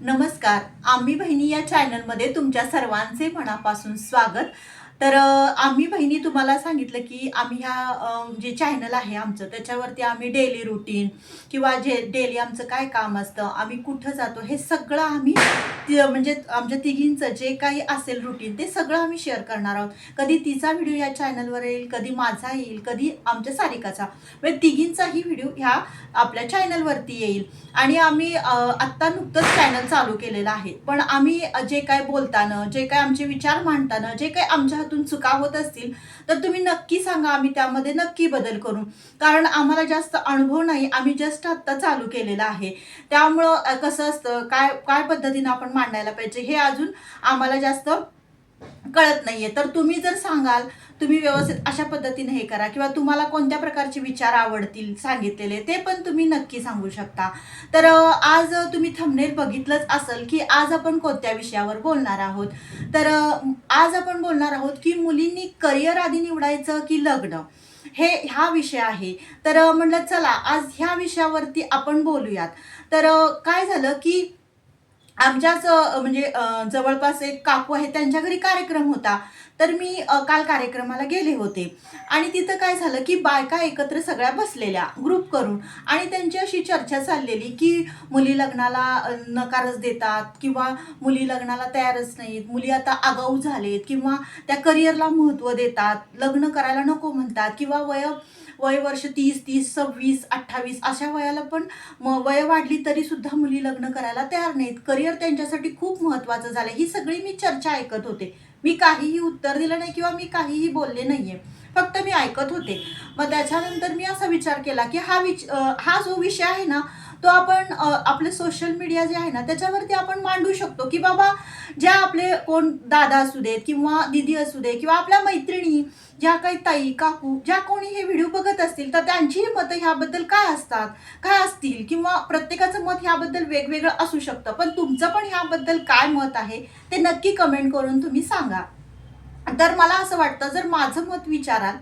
नमस्कार. आम्ही बहिणी या चॅनलमध्ये तुमच्या सर्वांचे मनापासून स्वागत. तर आम्ही बहिणी तुम्हाला सांगितलं की आम्ही ह्या जे चॅनल आहे आमचं त्याच्यावरती आम्ही डेली रुटीन किंवा जे डेली आमचं काय काम असतं आम्ही कुठं जातो हे सगळं आम्ही म्हणजे आमच्या तिघींचं जे काही असेल रुटीन ते सगळं आम्ही शेअर करणार आहोत. कधी तिचा व्हिडिओ या चॅनलवर येईल कधी माझा येईल कधी आमच्या सारिकाचा. म्हणजे तिघींचाही व्हिडिओ ह्या आपल्या चॅनलवरती येईल. आणि आम्ही आत्ता नुकतंच चॅनल चालू केलेलं आहे. पण आम्ही जे काय बोलताना जे काय आमचे विचार मांडताना जे काय आमच्या हातून चुका होत असतील तर तुम्ही नक्की सांगा आम्ही त्यामध्ये नक्की बदल करू. कारण आम्हाला जास्त अनुभव नाही आम्ही जस्ट आत्ता चालू केलेला आहे. त्यामुळं कसं असतं काय काय पद्धतीनं आपण मांडायला पाहिजे हे अजून आम्हाला जास्त कळत नाहीये. तर तुम्ही जर सांगाल तुम्ही व्यवस्थित अशा पद्धतीने हे करा किंवा तुम्हाला कोणत्या प्रकारचे विचार आवडतील सांगितलेले ते पण तुम्ही नक्की सांगू शकता. तर आज तुम्ही थंबनेल बघितलंच असेल की आज आपण कोणत्या विषयावर बोलणार आहोत? तर आज आपण बोलणार आहोत की मुलींनी करिअर आधी निवडायचं की लग्न? हे हा विषय आहे. तर म्हणलं चला आज ह्या विषयावरती आपण बोलूयात. तर काय झालं की आमच्याच म्हणजे जवळपास एक काकू आहे त्यांच्या घरी कार्यक्रम होता. तर मी काल कार्यक्रमाला गेले होते. आणि तिथं काय झालं की बायका एकत्र सगळ्या बसलेल्या ग्रुप करून आणि त्यांची अशी चर्चा चाललेली की मुली लग्नाला नकारच देतात किंवा मुली लग्नाला तयारच नाहीत मुली आता आगाऊ झालेत किंवा त्या करिअरला महत्त्व देतात लग्न करायला नको म्हणतात किंवा वय वय वर्ष तीस तीस सव्वीस अठ्ठावीस अशा वयाला पण म वय वाढली तरी सुद्धा मुली लग्न करायला तयार नाहीत. करिअर त्यांच्यासाठी खूप महत्त्वाचं झालं ही सगळी मी चर्चा ऐकत होते. मी काहीही उत्तर दिलं नाही किंवा मी काहीही बोलले नाहीये. फक्त मी ऐकत होते. मग त्याच्यानंतर मी असा विचार केला की हा विच हा जो विषय आहे ना तो आपण आपले सोशल मीडिया जे आहे ना त्याच्यावरती आपण मांडू शकतो की बाबा ज्या आपले कोण दादा असू देत किंवा दिदी असू दे किंवा आपल्या मैत्रिणी ज्या काही ताई काकू ज्या कोणी हे व्हिडिओ बघत असतील तर त्यांची मतं ह्याबद्दल काय असतात? काय असतील? किंवा प्रत्येकाचं मत ह्याबद्दल वेगवेगळं असू शकतं. पण तुमचं पण ह्याबद्दल काय मत आहे ते नक्की कमेंट करून तुम्ही सांगा. तर मला असं वाटतं जर माझं मत विचाराल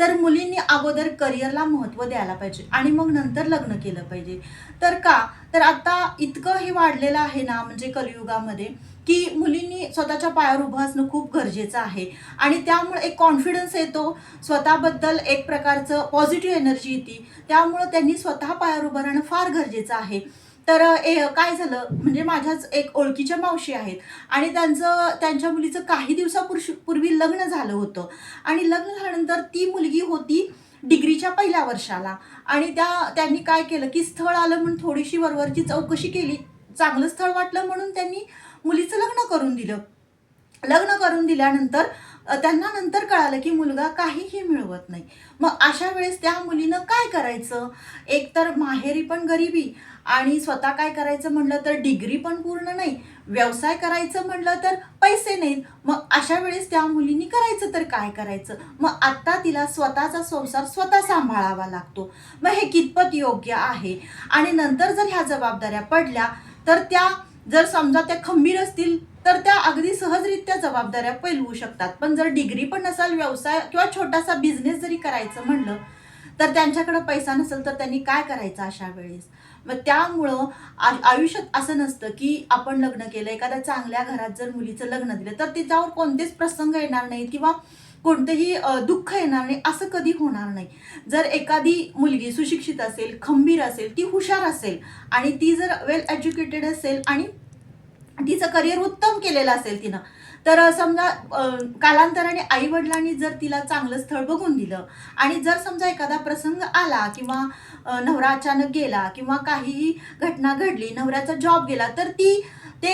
तर मुलींनी अगोदर करिअरला महत्त्व द्यायला पाहिजे आणि मग नंतर लग्न केलं पाहिजे. तर का? तर आता इतकं हे वाढलेलं आहे ना म्हणजे कलियुगामध्ये की मुलींनी स्वतःच्या पायावर उभं असणं खूप गरजेचं आहे. आणि त्यामुळे एक कॉन्फिडन्स येतो. स्वतःबद्दल एक प्रकारचं पॉझिटिव्ह एनर्जी येते. त्यामुळं त्यांनी स्वतः पायावर उभं राहणं फार गरजेचं आहे. तर ए काय झालं? म्हणजे माझ्याच एक ओळखीच्या मावशी आहेत आणि त्यांचं त्यांच्या मुलीचं काही दिवसापूर्वी पूर्वी लग्न झालं होतं. आणि लग्न झाल्यानंतर ती मुलगी होती डिग्रीच्या पहिल्या वर्षाला. आणि त्या त्यांनी काय केलं की स्थळ आलं म्हणून थोडीशी वरवरची चौकशी केली. चांगलं स्थळ वाटलं म्हणून त्यांनी मुलीचं लग्न करून दिलं. लग्न करून दिल्यानंतर त्यांना नंतर कळालं की मुलगा काहीही मिळवत नाही. मग अशा वेळेस त्या मुलीनं काय करायचं? एकतर माहेरी पण गरिबी आणि स्वतः काय करायचं म्हणलं तर डिग्री पण पूर्ण नाही व्यवसाय करायचं म्हणलं तर पैसे नाहीत. मग अशा वेळेस त्या मुलींनी करायचं तर काय करायचं? मग आत्ता तिला स्वतःचा संसार स्वतः सांभाळावा लागतो. मग हे कितपत योग्य आहे? आणि नंतर जर ह्या जबाबदाऱ्या पडल्या तर त्या जर समजा त्या खंबीर असतील तर त्या अगदी सहजरित्या जबाबदाऱ्या पैलवू शकतात. पण जर डिग्री पण नसाल व्यवसाय किंवा छोटासा बिझनेस जरी करायचं म्हणलं तर त्यांच्याकडे पैसा नसेल तर त्यांनी काय करायचं अशा वेळेस? मग त्यामुळं आयुष्यात असं नसतं की आपण लग्न केलं एखाद्या चांगल्या घरात जर मुलीचं लग्न दिलं तर तिच्यावर कोणतेच प्रसंग येणार नाहीत किंवा कोणतेही दुःख येणार नाही असं कधी होणार नाही. जर एखादी मुलगी सुशिक्षित असेल खंबीर असेल ती हुशार असेल आणि ती जर वेल एज्युकेटेड असेल आणि तिचं करिअर उत्तम केलेलं असेल तिनं तर समजा कालांतराने आई वडिलांनी जर तिला चांगलं स्थळ बघून दिलं आणि जर समजा एखादा प्रसंग आला किंवा नवरा अचानक गेला किंवा काहीही घटना घडली नवऱ्याचा जॉब गेला तर ती ते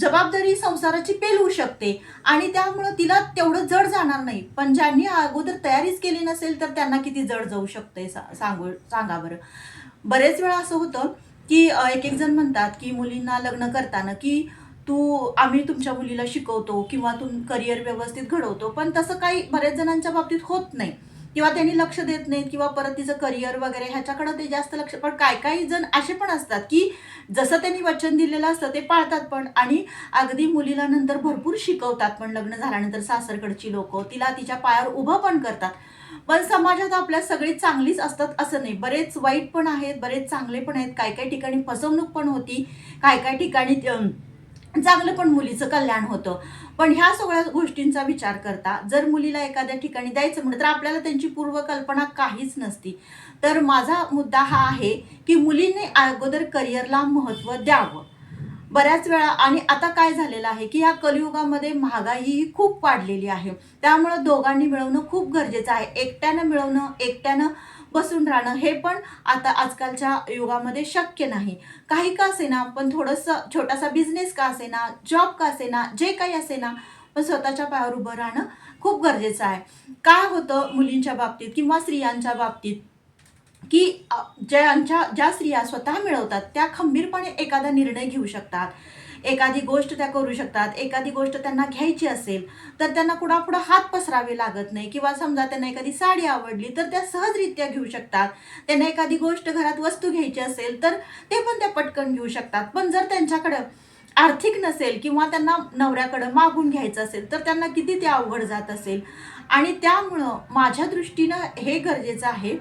जबाबदारी संसाराची पेलवू शकते आणि त्यामुळं तिला तेवढं जड जाणार नाही. पण ज्यांनी अगोदर तयारीच केली नसेल तर त्यांना किती जड जाऊ शकते सा- सांगू सांगा बरं. बरेच वेळा असं होतं की एक एक जण म्हणतात की मुलींना लग्न करताना की तू आम्ही तुमच्या मुलीला शिकवतो किंवा तुम करिअर व्यवस्थित घडवतो पण तसं काही बऱ्याच जणांच्या बाबतीत होत नाही. किंवा त्यांनी लक्ष देत नाहीत किंवा परत तिचं करिअर वगैरे ह्याच्याकडं ते जास्त लक्ष पण काय काही जण असे पण असतात की जसं त्यांनी वचन दिलेलं असतं ते पाळतात पण आणि अगदी मुलीला नंतर भरपूर शिकवतात पण लग्न झाल्यानंतर सासरकडची लोक तिला तिच्या पायावर उभं पण करतात. पण समाजात आपल्या सगळी चांगलीच असतात असं नाही. बरेच वाईट पण आहेत बरेच चांगले पण आहेत. काही काही ठिकाणी फसवणूक पण होती. काही काही ठिकाणी चांगलं पण मुलीचं कल्याण होतं. पण ह्या सगळ्या गोष्टींचा विचार करता जर मुलीला एखाद्या ठिकाणी द्यायचं म्हणलं तर आपल्याला त्यांची पूर्वकल्पना काहीच नसती. तर माझा मुद्दा हा आहे की मुलींनी अगोदर करिअरला महत्त्व द्यावं. बऱ्याच वेळा आणि आता काय झालेलं आहे की ह्या कलियुगामध्ये महागाई ही खूप वाढलेली आहे. त्यामुळं दोघांनी मिळवणं खूप गरजेचं आहे. एकट्यानं मिळवणं एकट्यानं बसून राहणं हे पण आता आजकालच्या युगामध्ये शक्य नाही. काही का असेना पण थोडंसं छोटासा बिझनेस का असेना जॉब का असेना जे काही असेना पण स्वतःच्या पायावर उभं राहणं खूप गरजेचं आहे. काय होतं मुलींच्या बाबतीत किंवा स्त्रियांच्या बाबतीत? की ज्यांच्या ज्या स्त्रिया स्वतः मिळवतात त्या खंबीरपणे एखादा निर्णय घेऊ शकतात. एखादी गोष्ट त्या करू शकतात एखादी गोष्ट त्यांना घ्यायची असेल तर त्यांना कुणापुढं हात पसरावे लागत नाही. किंवा समजा त्यांना एखादी साडी आवडली तर त्या सहजरित्या घेऊ शकतात. त्यांना एखादी गोष्ट घरात वस्तू घ्यायची असेल तर ते पण त्या पटकन घेऊ शकतात. पण जर त्यांच्याकडं आर्थिक नसेल किंवा त्यांना नवऱ्याकडं मागून घ्यायचं असेल तर त्यांना किती ते अवघड जात असेल. आणि त्यामुळं माझ्या दृष्टीनं हे गरजेचं आहे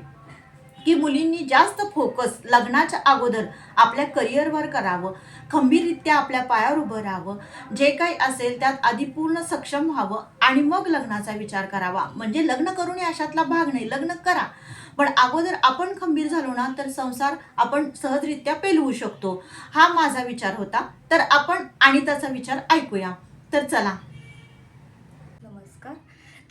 की मुलींनी जास्त फोकस लग्नाच्या अगोदर आपल्या करिअरवर करावं खंबीररित्या आपल्या पायावर उभं राहावं जे काही असेल त्यात आधी पूर्ण सक्षम व्हावं आणि मग लग्नाचा विचार करावा. म्हणजे लग्न करून अशातला भाग नाही लग्न करा. पण अगोदर आपण खंबीर झालो ना तर संसार आपण सहजरित्या पेलवू शकतो. हा माझा विचार होता. तर आपण आणि त्याचा विचार ऐकूया. तर चला.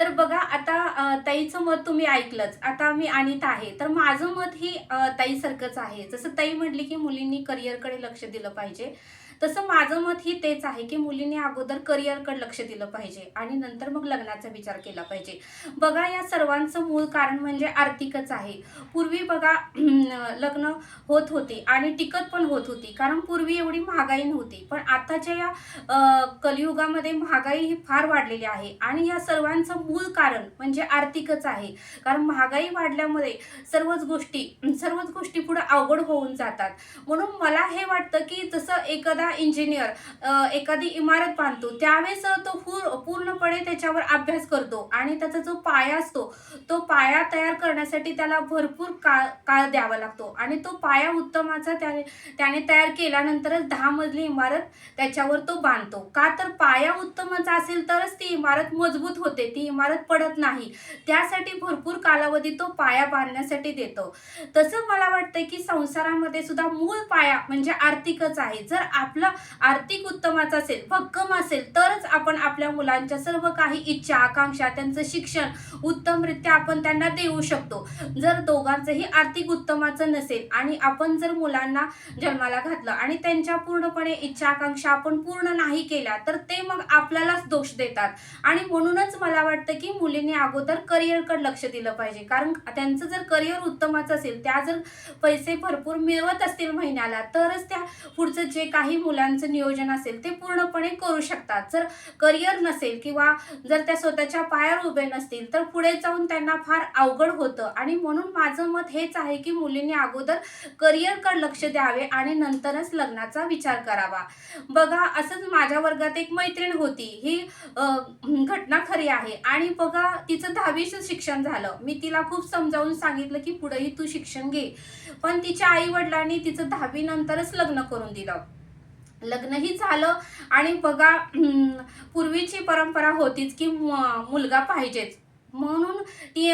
तर बघा आता ताईचं मत तुम्ही ऐकलंच. आता मी अनिता आहे. तर माझं मत ही ताईसारखंच आहे. जसं ताई म्हटली की मुलींनी करिअरकडे लक्ष दिलं पाहिजे. तसं माझं मत ही तेच आहे की मुलींनी अगोदर करिअरकडे लक्ष दिलं पाहिजे आणि नंतर मग लग्नाचा विचार केला पाहिजे. बघा या सर्वांचं मूळ कारण म्हणजे आर्थिकच आहे. पूर्वी बघा लग्न होत होती आणि टिकत पण होत होती. कारण पूर्वी एवढी महागाई नव्हती. पण आताच्या या कलियुगामध्ये महागाई ही फार वाढलेली आहे. आणि या सर्वांचं मूळ कारण म्हणजे आर्थिकच आहे. कारण महागाई वाढल्यामुळे सर्वच गोष्टी सर्वच गोष्टी पुढे अवघड होऊन जातात. म्हणून मला हे वाटतं की जसं एखादा इंजिनियर एखादी इमारत बांधतो त्यावेळेस तो पूर पूर्णपणे त्याच्यावर अभ्यास करतो आणि त्याचा जो पाया असतो तो पाया तयार करण्यासाठी त्याला भरपूर काळ काळ द्यावा लागतो. आणि तो पाया उत्तमाचा त्याने त्याने तयार केल्यानंतरच दहा मजली इमारत त्याच्यावर तो बांधतो. का तर पाया उत्तमाचा असेल तरच ती इमारत मजबूत होते. ती इमारत पडत नाही. त्यासाठी भरपूर कालावधी तो पाया बांधण्यासाठी देतो. तसं मला वाटतं की संसारामध्ये सुद्धा मूळ पाया म्हणजे आर्थिकच आहे. जर आपलं आर्थिक उत्तमाचं असेल भक्कम असेल तरच आपण आपल्या मुलांच्या सर्व काही इच्छा आकांक्षा त्यांचं शिक्षण उत्तमरित्या आपण त्यांना देऊ शकतो. जर दोघांचंही आर्थिक उत्तमाचं नसेल आणि आपण जर मुलांना जन्माला घातलं आणि त्यांच्या पूर्णपणे इच्छा आकांक्षा आपण पूर्ण नाही केल्या तर ते मग आपल्यालाच दोष देतात. आणि म्हणूनच मला वाटतं की मुलींनी अगोदर करिअरकडे लक्ष दिलं पाहिजे. कारण त्यांचं जर करिअर उत्तमच असेल त्या जर पैसे भरपूर मिळवत असतील महिन्याला तरच त्या पुढचं जे काही मुलांचं नियोजन असेल ते पूर्णपणे करू शकतात. जर करिअर नसेल किंवा जर त्या स्वतःच्या पायावर उभे नसतील तर पुढे जाऊन त्यांना फार अवघड होतं. आणि म्हणून माझं मत हेच आहे की मुलींनी अगोदर करिअरकडे लक्ष द्यावे आणि नंतरच लग्नाचा विचार करावा. बघा असंच माझ्या वर्गात एक मैत्रीण होती. ही घटना खरी आहे. आणि आणि बघा तिचं दहावीचं शिक्षण झालं. मी तिला खूप समजावून सांगितलं की पुढेही तू शिक्षण घे. पण तिच्या आई वडिलांनी तिचं दहावी नंतरच लग्न करून दिलं. लग्नही झालं आणि बघा पूर्वीची परंपरा होतीच की मुलगा पाहिजेच. म्हणून ती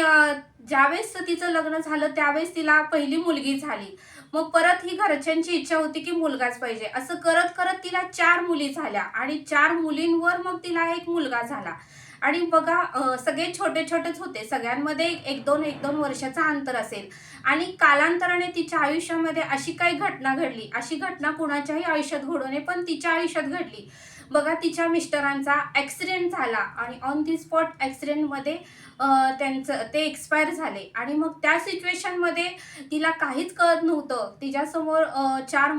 ज्यावेळेस तिचं लग्न झालं त्यावेळेस तिला पहिली मुलगी झाली. मग परत ही घरच्यांची इच्छा होती की मुलगाच पाहिजे. असं करत करत तिला चार मुली झाल्या आणि चार मुलींवर मग तिला एक मुलगा झाला. आणि बघा सगळे छोटे छोटेच होते. सगळ्यांमध्ये एक दोन एक दोन वर्षाचा अंतर असेल. आणि कालांतराने तिच्या आयुष्यामध्ये अशी काही घटना घडली. अशी घटना कुणाच्याही आयुष्यात घडू नये पण तिच्या आयुष्यात घडली. बघा तिच्या मिस्टरांचा ॲक्सिडेंट झाला आणि ऑन दी स्पॉट ॲक्सिडेंटमध्ये त्यांचं ते एक्सपायर झाले. आणि मग त्या सिच्युएशनमध्ये तिला काहीच कळत नव्हतं. तिच्यासमोर चार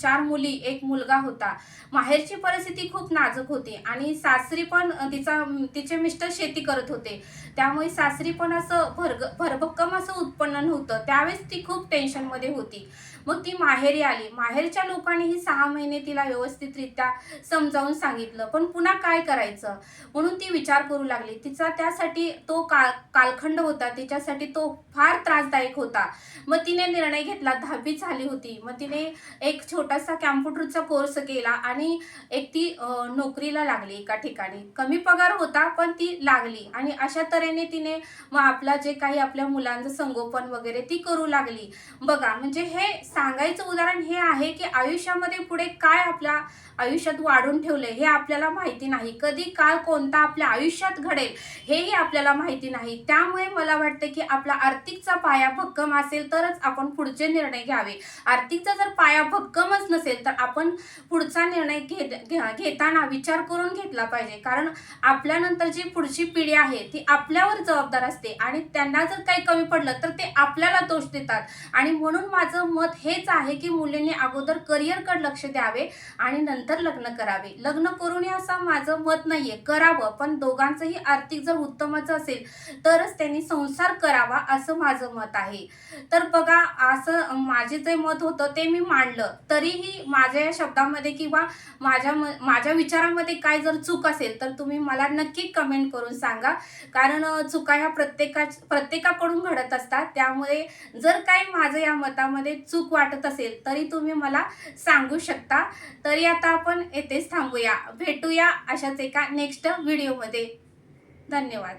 चार मुली एक मुलगा होता. माहेरची परिस्थिती खूप नाजूक होती आणि सासरी पण तिचा तिचे मिस्टर शेती करत होते. त्यामुळे सासरी पण असं भरग भरभक्कम असं उत्पन्न नव्हतं. त्यावेळेस ती खूप टेन्शनमध्ये होती. मग ती माहेरी आली. माहेरच्या लोकांनीही सहा महिने तिला व्यवस्थितरित्या समजावून सांगितलं. पण पुन्हा काय करायचं? म्हणून ती विचार करू लागली. तिचा त्यासाठी तो काळ कालखंड होता. तिच्यासाठी तो फार त्रासदायक होता. मग तिने निर्णय घेतला. दहावी झाली होती. मग तिने एक छोटासा कॅम्प्युटरचा कोर्स केला आणि एक ती नोकरीला लागली एका ठिकाणी. कमी पगार होता पण ती लागली. आणि अशा तऱ्हेने तिने मग आपला जे काही आपल्या मुलांचं संगोपन वगैरे ती करू लागली. बघा म्हणजे हे सांगायचं उदाहरण हे आहे की आयुष्यामध्ये पुढे काय आपल्या आयुष्यात वाढून ठेवलं ठेवलंय हे आपल्याला माहिती नाही. कधी काळ कोणता आपल्या आयुष्यात घडेल हेही आपल्याला माहिती नाही. त्यामुळे मला वाटतं की आपला आर्थिकचा पाया भक्कम असेल तरच आपण पुढचे निर्णय घ्यावे. आर्थिकचा जर पाया भक्कमच नसेल तर आपण पुढचा निर्णय घेत घेताना विचार करून घेतला पाहिजे. कारण आपल्यानंतर जी पुढची पिढी आहे ती आपल्यावर जबाबदार असते आणि त्यांना जर काही कमी पडलं तर ते आपल्याला दोष देतात. आणि म्हणून माझं मत हेच आहे की मुलींनी अगोदर करिअरकडे लक्ष द्यावे आणि नंतर लग्न करावे. लग्न करू नये असं माझं मत नाहीये. करावं पण दोघांचंही आर्थिक जर उत्तमच असेल तरच त्यांनी संसार करावा असं माझं मत आहे. तर बघा असं माझे जे मत होतं ते मी मांडलं. तरीही माझ्या या शब्दामध्ये किंवा माझ्या म- माझ्या विचारामध्ये काय जर चूक असेल तर तुम्ही मला नक्की कमेंट करून सांगा. कारण चुका ह्या प्रत्येका प्रत्येकाकडून घडत असतात. त्यामुळे जर काही माझं या मतामध्ये चूक वाटत असेल तरी तुम्ही मला सांगू शकता. तरी आता आपण येथेच थांबूया. भेटूया अशाच एका नेक्स्ट व्हिडिओमध्ये धन्यवाद.